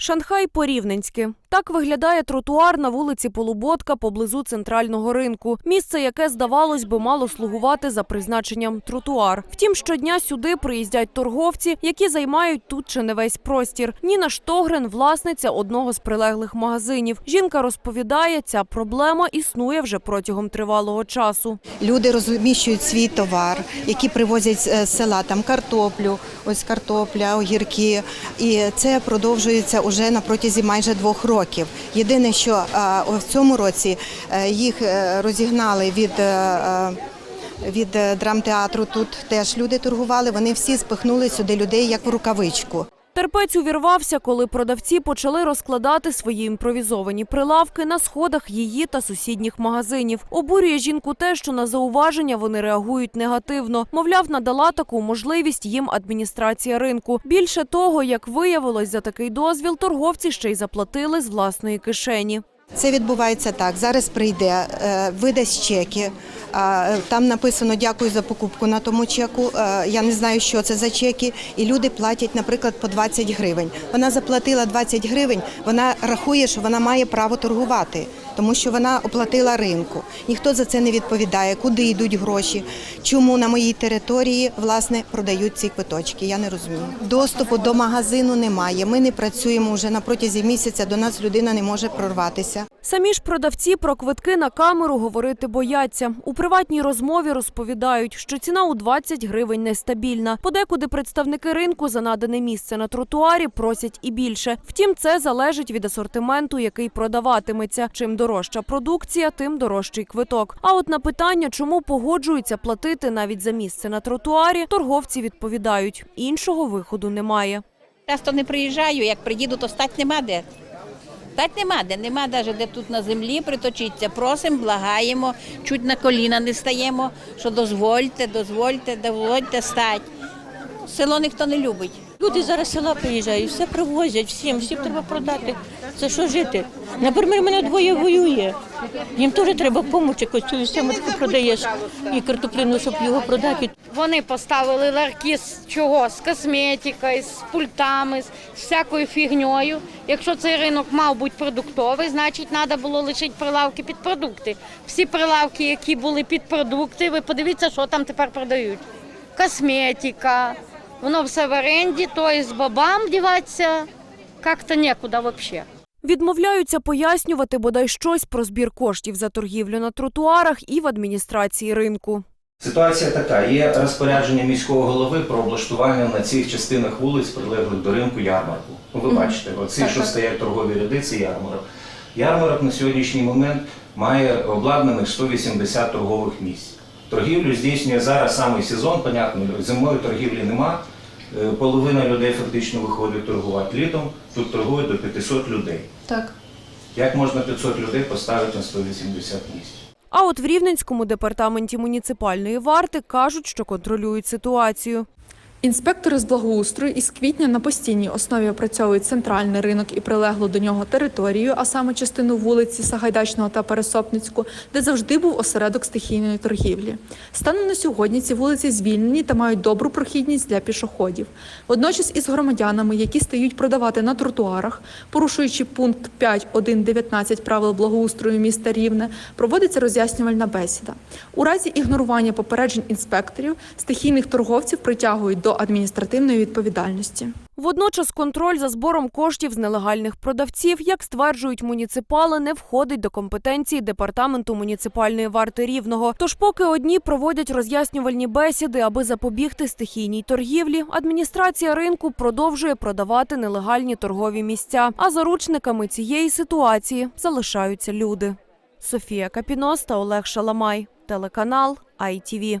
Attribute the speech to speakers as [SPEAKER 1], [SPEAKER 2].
[SPEAKER 1] Шанхай по-рівненськи. Так виглядає тротуар на вулиці Полуботка поблизу центрального ринку. Місце, яке, здавалось би, мало слугувати за призначенням тротуар. Втім, щодня сюди приїздять торговці, які займають тут чи не весь простір. Ніна Штогрен – власниця одного з прилеглих магазинів. Жінка розповідає, ця проблема існує вже протягом тривалого часу.
[SPEAKER 2] Люди розміщують свій товар, які привозять з села там картоплю, ось картопля, огірки. І це продовжується уже на протязі майже двох років. Єдине, що а, в цьому році е, їх е, розігнали від. е, е, Від е, драмтеатру тут теж люди торгували. Вони всі спихнули сюди людей як в рукавичку.
[SPEAKER 1] Терпець увірвався, коли продавці почали розкладати свої імпровізовані прилавки на сходах її та сусідніх магазинів. Обурює жінку те, що на зауваження вони реагують негативно. Мовляв, надала таку можливість їм адміністрація ринку. Більше того, як виявилось, за такий дозвіл торговці ще й заплатили з власної кишені.
[SPEAKER 2] Це відбувається так. Зараз прийде, е, видасть чеки. Там написано дякую за покупку на тому чеку. Е, Я не знаю, що це за чеки. І люди платять, наприклад, по 20 гривень. Вона заплатила 20 гривень. Вона рахує, що вона має право торгувати, тому що вона оплатила ринку. Ніхто за це не відповідає, куди йдуть гроші, чому на моїй території власне продають ці квиточки. Я не розумію. Доступу до магазину немає. Ми не працюємо вже на протязі місяця. До нас людина не може прорватися.
[SPEAKER 1] Самі ж продавці про квитки на камеру говорити бояться. У приватній розмові розповідають, що ціна у 20 гривень нестабільна. Подекуди представники ринку за надане місце на тротуарі просять і більше. Втім, це залежить від асортименту, який продаватиметься. Чим дорожча продукція, тим дорожчий квиток. А от на питання, чому погоджуються платити навіть за місце на тротуарі, торговці відповідають: іншого виходу немає.
[SPEAKER 3] Часто не приїжджаю, як приїду, то стать нема де. Стать нема де, нема навіть де тут на землі приточиться. Просимо, благаємо, чуть на коліна не стаємо, що дозвольте, дозвольте, дозвольте стать. Ну, Село ніхто не любить.
[SPEAKER 4] Люди зараз села приїжджають, все привозять всім, всім треба продати. За що жити? Наприклад, мене двоє воює. Їм теж треба допомогти, якось цю сімочку продаєш і картоплину, щоб його продати.
[SPEAKER 5] Вони поставили ларки з чого? З косметикою, з пультами, з всякою фігньою. Якщо цей ринок мав бути продуктовий, значить треба було лишити прилавки під продукти. Всі прилавки, які були під продукти, ви подивіться, що там тепер продають. Косметика, воно все в оренді, то з бабам діватися як-то нікуди взагалі.
[SPEAKER 1] Відмовляються пояснювати бодай щось про збір коштів за торгівлю на тротуарах і в адміністрації ринку.
[SPEAKER 6] Ситуація така: є розпорядження міського голови про облаштування на цих частинах вулиць, прилеглих до ринку ярмарку. Ви бачите, оці, що стоять торгові ряди, це ярмарок. Ярмарок на сьогоднішній момент має обладнаних 180 торгових місць. Торгівлю здійснює зараз самий сезон, понятно, зимою торгівлі нема. Е, Половина людей фактично виходить торгувати літом, тут торгують до 500 людей.
[SPEAKER 7] Так.
[SPEAKER 6] Як можна 500 людей поставити на 180 місць?
[SPEAKER 1] А от в Рівненському департаменті муніципальної варти кажуть, що контролюють ситуацію.
[SPEAKER 7] Інспектори з благоустрою із квітня на постійній основі опрацьовують центральний ринок і прилеглу до нього територію, а саме частину вулиці Сагайдачного та Пересопницьку, де завжди був осередок стихійної торгівлі. Станом на сьогодні ці вулиці звільнені та мають добру прохідність для пішоходів. Водночас із громадянами, які стають продавати на тротуарах, порушуючи пункт 5.1.19 правил благоустрою міста Рівне, проводиться роз'яснювальна бесіда. У разі ігнорування попереджень інспекторів стихійних торговців притягують до адміністративної відповідальності.
[SPEAKER 1] Водночас контроль за збором коштів з нелегальних продавців, як стверджують муніципали, не входить до компетенції департаменту муніципальної варти рівного. Тож, поки одні проводять роз'яснювальні бесіди, аби запобігти стихійній торгівлі, адміністрація ринку продовжує продавати нелегальні торгові місця. А заручниками цієї ситуації залишаються люди. Софія Капінос та Олег Шаламай, телеканал ITV.